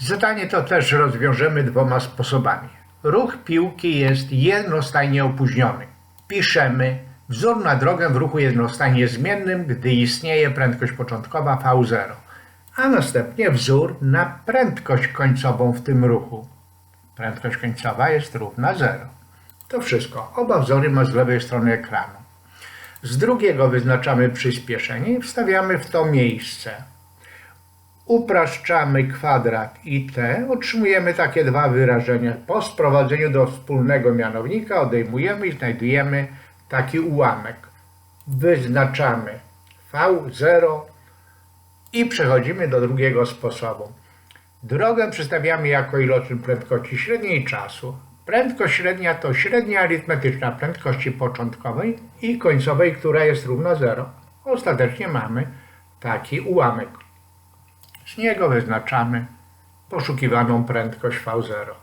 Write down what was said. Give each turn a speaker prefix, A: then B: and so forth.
A: Zadanie to też rozwiążemy dwoma sposobami. Ruch piłki jest jednostajnie opóźniony. Piszemy wzór na drogę w ruchu jednostajnie zmiennym, gdy istnieje prędkość początkowa V0, a następnie wzór na prędkość końcową w tym ruchu. Prędkość końcowa jest równa 0. To wszystko. Oba wzory ma z lewej strony ekranu. Z drugiego wyznaczamy przyspieszenie i wstawiamy w to miejsce. Upraszczamy kwadrat i t, otrzymujemy takie dwa wyrażenia. Po sprowadzeniu do wspólnego mianownika odejmujemy i znajdujemy taki ułamek. Wyznaczamy V0 i przechodzimy do drugiego sposobu. Drogę przedstawiamy jako iloczyn prędkości średniej czasu. Prędkość średnia to średnia arytmetyczna prędkości początkowej i końcowej, która jest równa 0. Ostatecznie mamy taki ułamek. Z niego wyznaczamy poszukiwaną prędkość V0.